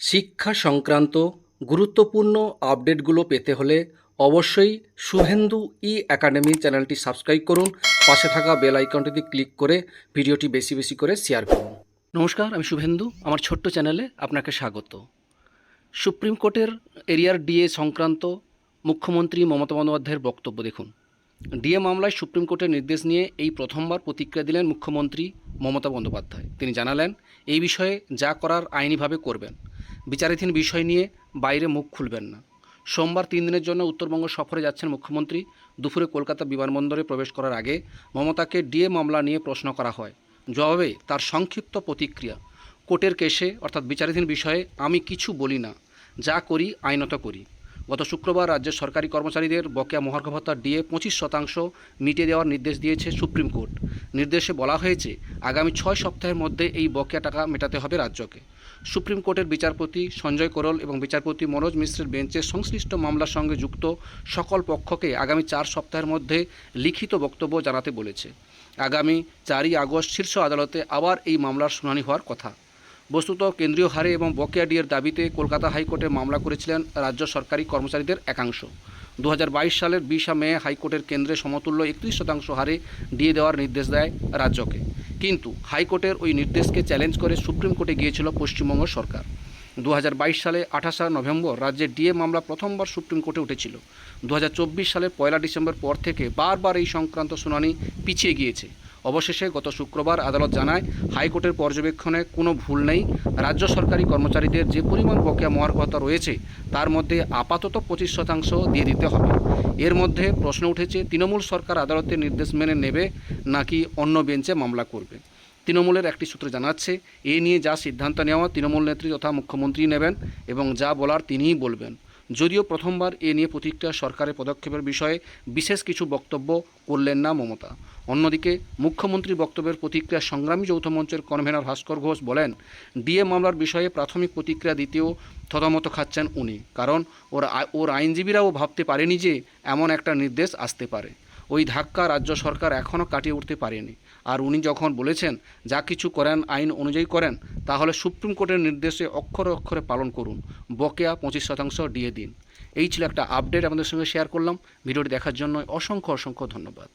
শিক্ষা সংক্রান্ত গুরুত্বপূর্ণ আপডেটগুলো পেতে হলে অবশ্যই শুভেন্দু ই একাডেমি চ্যানেলটি সাবস্ক্রাইব করুন। পাশে থাকা বেল আইকনটিতে ক্লিক করে ভিডিওটি বেশি বেশি করে শেয়ার করুন। নমস্কার, আমি শুভেন্দু। আমার ছোট্ট চ্যানেলে আপনাকে স্বাগত। সুপ্রিম কোর্টের এরিয়ার ডিএ সংক্রান্ত মুখ্যমন্ত্রী মমতা বন্দ্যোপাধ্যায়ের বক্তব্য দেখুন। ডিএ মামলায় সুপ্রিম কোর্টের নির্দেশ নিয়ে এই প্রথমবার প্রতিক্রিয়া দিলেন মুখ্যমন্ত্রী মমতা বন্দ্যোপাধ্যায়। তিনি জানালেন, এই বিষয়ে যা করার আইনিভাবে করবেন। বিচারাধীন বিষয় নিয়ে বাইরে মুখ খুলবেন না। সোমবার তিন দিনের জন্য উত্তরবঙ্গ সফরে যাচ্ছেন মুখ্যমন্ত্রী। দুপুরে কলকাতা বিমানবন্দরে প্রবেশ করার আগে মমতাকে ডিএ মামলা নিয়ে প্রশ্ন করা হয়। জবাবে তার সংক্ষিপ্ত প্রতিক্রিয়া, কোর্টের কেসে, অর্থাৎ বিচারাধীন বিষয়ে আমি কিছু বলি না, যা করি, আইনত করি। গত শুক্রবার রাজ্যের সরকারি কর্মচারীদের বকেয়া মহার্ঘ ডিএ পঁচিশ শতাংশ মিটিয়ে দেওয়ার নির্দেশ দিয়েছে সুপ্রিম কোর্ট। নির্দেশে বলা হয়েছে, আগামী ছয় সপ্তাহের মধ্যে এই বকেয়া টাকা মেটাতে হবে রাজ্যকে। সুপ্রিম কোর্টের বিচারপতি সঞ্জয় করল এবং বিচারপতি মনোজ মিশ্রের বেঞ্চের সংশ্লিষ্ট মামলার সঙ্গে যুক্ত সকল পক্ষকে আগামী চার সপ্তাহের মধ্যে লিখিত বক্তব্য জানাতে বলেছে। আগামী চারই আগস্ট শীর্ষ আদালতে আবার এই মামলার শুনানি হওয়ার কথা। বস্তুত কেন্দ্রীয় হারে এবং বকেয়া ডিএর দাবিতে কলকাতা হাইকোর্টে মামলা করেছিলেন রাজ্য সরকারি কর্মচারীদের একাংশ। দু হাজার বাইশ সালের বিশা মে হাইকোর্টের কেন্দ্রে সমতুল্য একত্রিশ শতাংশ হারে ডিএ দেওয়ার নির্দেশ দেয় রাজ্যকে। কিন্তু হাইকোর্টের ওই নির্দেশকে চ্যালেঞ্জ করে সুপ্রিম কোর্টে গিয়েছিল পশ্চিমবঙ্গ সরকার। দু হাজার বাইশ সালে আঠাশা নভেম্বর রাজ্যে ডিএ মামলা প্রথমবার সুপ্রিম কোর্টে উঠেছিল। দু হাজার চব্বিশ সালের পয়লা ডিসেম্বর পর থেকে বারবার এই সংক্রান্ত শুনানি পিছিয়ে গিয়েছে। অবশেষে গত শুক্রবার আদালত জানায়, হাইকোর্টের পর্যবেক্ষণে কোনো ভুল নেই। রাজ্য সরকারি কর্মচারীদের যে পরিমাণ বকেয়া মহার্ঘ ভাতা রয়েছে, তার মধ্যে আপাতত পঁচিশ শতাংশ দিয়ে দিতে হবে। এর মধ্যে প্রশ্ন উঠেছে, তৃণমূল সরকার আদালতের নির্দেশ মেনে নেবে নাকি অন্য বেঞ্চে মামলা করবে? তৃণমূলের একটি সূত্র জানাচ্ছে, এ নিয়ে যা সিদ্ধান্ত নেওয়া তৃণমূল নেত্রী তথা মুখ্যমন্ত্রী নেবেন এবং যা বলার তিনিই বলবেন। যদিও প্রথমবার এ নিয়ে প্রতিক্রিয়া সরকারের পদক্ষেপের বিষয়ে বিশেষ কিছু বক্তব্য করলেন না মমতা। অন্যদিকে মুখ্যমন্ত্রী বক্তব্যের প্রতিক্রিয়া সংগ্রামী যৌথ মঞ্চের কনভেনর ভাস্কর ঘোষ বলেন, ডিএ মামলার বিষয়ে প্রাথমিক প্রতিক্রিয়া দিতেও থতমত খাচ্ছেন উনি, কারণ ওর ওর আইনজীবীরাও ভাবতে পারেনি যে এমন একটা নির্দেশ আসতে পারে। ওই ধাক্কা রাজ্য সরকার এখনও কাটিয়ে উঠতে পারেনি। আর উনি যখন বলেছেন, যা কিছু করেন, আইন অনুযায়ী করেন, তাহলে সুপ্রিম কোর্টের নির্দেশে অক্ষরে অক্ষরে পালন করুন। বকেয়া পঁচিশ শতাংশ দিয়ে দিন। এই ছিল একটা আপডেট আপনাদের সঙ্গে শেয়ার করলাম। ভিডিওটি দেখার জন্য অসংখ্য অসংখ্য ধন্যবাদ।